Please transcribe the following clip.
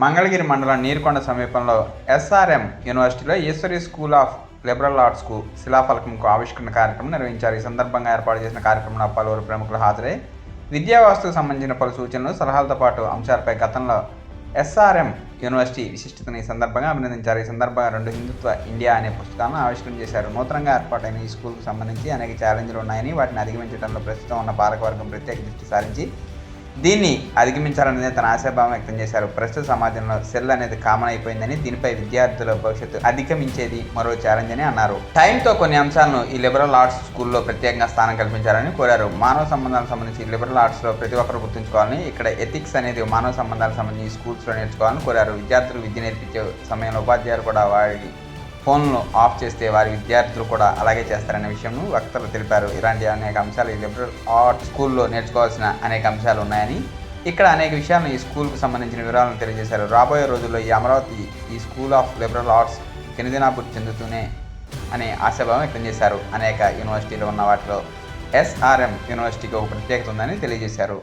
మంగళగిరి మండలం నీరుకొండ సమీపంలో ఎస్ఆర్ఎం యూనివర్సిటీలో ఈశ్వరి స్కూల్ ఆఫ్ లిబరల్ ఆర్ట్స్కు శిలాఫలకంకు ఆవిష్కరణ కార్యక్రమం నిర్వహించారు. ఈ సందర్భంగా ఏర్పాటు చేసిన కార్యక్రమంలో పలువురు ప్రముఖులు హాజరై విద్యా వ్యవస్థకు సంబంధించిన పలు సూచనలు సలహాలతో పాటు అంశాలపై గతంలో ఎస్ఆర్ఎం యూనివర్సిటీ విశిష్టతను ఈ సందర్భంగా అభినందించారు. ఈ సందర్భంగా రెండు హిందుత్వ ఇండియా అనే పుస్తకాలను ఆవిష్కరణ చేశారు. నూతనంగా ఏర్పాటైన ఈ స్కూల్కు సంబంధించి అనేక ఛాలెంజ్లు ఉన్నాయని వాటిని అధిగమించడంలో ప్రస్తుతం ఉన్న పాలకవర్గం ప్రత్యేక దృష్టి సారించి దీన్ని అధిగమించాలనేది తన ఆశాభావం వ్యక్తం చేశారు. ప్రస్తుత సమాజంలో సెల్ అనేది కామన్ అయిపోయిందని దీనిపై విద్యార్థుల భవిష్యత్తు అధిగమించేది మరో ఛాలెంజ్ అని అన్నారు. టైంతో కొన్ని అంశాలను ఈ లిబరల్ ఆర్ట్స్ స్కూల్లో ప్రత్యేకంగా స్థానం కల్పించాలని కోరారు. మానవ సంబంధాలకు సంబంధించి లిబరల్ ఆర్ట్స్లో ప్రతి ఒక్కరు గుర్తుంచుకోవాలని ఇక్కడ ఎథిక్స్ అనేది మానవ సంబంధాలకు సంబంధించి స్కూల్స్లో నేర్చుకోవాలని కోరారు. విద్యార్థులు విద్య నేర్పించే సమయంలో ఉపాధ్యాయులు కూడా వారి ఫోన్లు ఆఫ్ చేస్తే వారి విద్యార్థులు కూడా అలాగే చేస్తారనే విషయంను వక్తలు తెలిపారు. ఇలాంటి అనేక అంశాలు ఈ లిబరల్ ఆర్ట్ స్కూల్లో నేర్చుకోవాల్సిన అనేక అంశాలు ఉన్నాయని ఇక్కడ అనేక విషయాలను ఈ స్కూల్కు సంబంధించిన వివరాలను తెలియజేశారు. రాబోయే రోజుల్లో ఈ అమరావతి ఈ స్కూల్ ఆఫ్ లిబరల్ ఆర్ట్స్ దినదినాభివృద్ధి చెందుతూనే అనే ఆశాభావం వ్యక్తం చేశారు. అనేక యూనివర్సిటీలు ఉన్న వాటిలో ఎస్ఆర్ఎం యూనివర్సిటీకి ఒక ప్రత్యేకత ఉందని తెలియజేశారు.